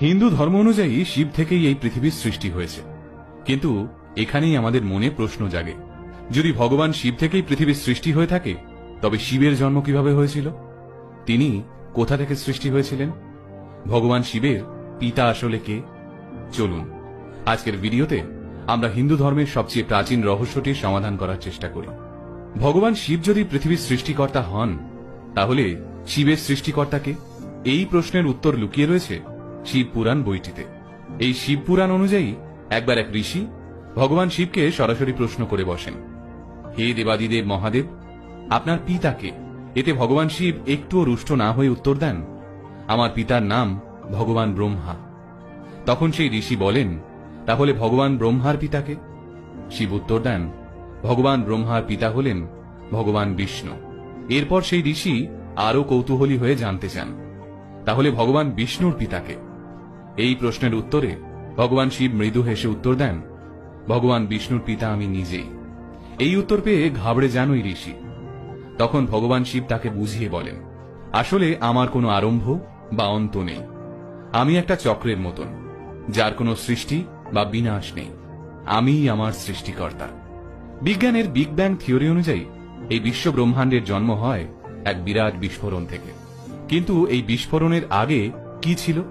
হিন্দু ধর্ম অনুযায়ী শিব থেকেই এই পৃথিবীর সৃষ্টি হয়েছে। কিন্তু এখানেই আমাদের মনে প্রশ্ন জাগে। যদি ভগবান শিব থেকেই পৃথিবীর সৃষ্টি হয়ে থাকে, তবে শিবের জন্ম কীভাবে হয়েছিল? তিনি কোথা থেকে সৃষ্টি হয়েছিলেন? ভগবান শিবের পিতা আসলে কে? চলুন, আজকের ভিডিওতে আমরা হিন্দু ধর্মের সবচেয়ে প্রাচীন রহস্যটির সমাধান করার চেষ্টা করি। ভগবান শিব যদি পৃথিবীর সৃষ্টিকর্তা হন, তাহলে শিবের সৃষ্টিকর্তাকে এই প্রশ্নের উত্তর লুকিয়ে রয়েছে শিব পুরাণ বইটিতে। এই শিব পুরাণ অনুযায়ী একবার এক ঋষি ভগবান শিবকে সরাসরি প্রশ্ন করে বসেন, হে দেবাদিদেব মহাদেব, আপনার পিতাকে এতে ভগবান শিব একটুও রুষ্ট না হয়ে উত্তর দেন? আমার পিতার নাম ভগবান ব্রহ্মা। তখন সেই ঋষি বলেন, তাহলে ভগবান ব্রহ্মার পিতাকে? শিব উত্তর দেন, ভগবান ব্রহ্মার পিতা হলেন ভগবান বিষ্ণু। এরপর সেই ঋষি আরও কৌতূহলী হয়ে জানতে চান, তাহলে ভগবান বিষ্ণুর পিতাকে এই প্রশ্নের উত্তরে ভগবান শিব মৃদু হেসে উত্তর দেন, ভগবান বিষ্ণুর পিতা আমি নিজেই। এই উত্তর পেয়ে ঘাবড়ে যান ওই ঋষি। তখন ভগবান শিব তাকে বুঝিয়ে বলেন, আসলে আমার কোনো আরম্ভ বা অন্ত নেই। আমি একটা চক্রের মতন, যার কোনো সৃষ্টি বা বিনাশ নেই। আমিই আমার সৃষ্টিকর্তা। বিজ্ঞানের বিগ ব্যাং থিওরি অনুযায়ী এই বিশ্ব ব্রহ্মাণ্ডের জন্ম হয় এক বিরাট বিস্ফোরণ থেকে। কিন্তু এই বিস্ফোরণের আগে কি ছিল?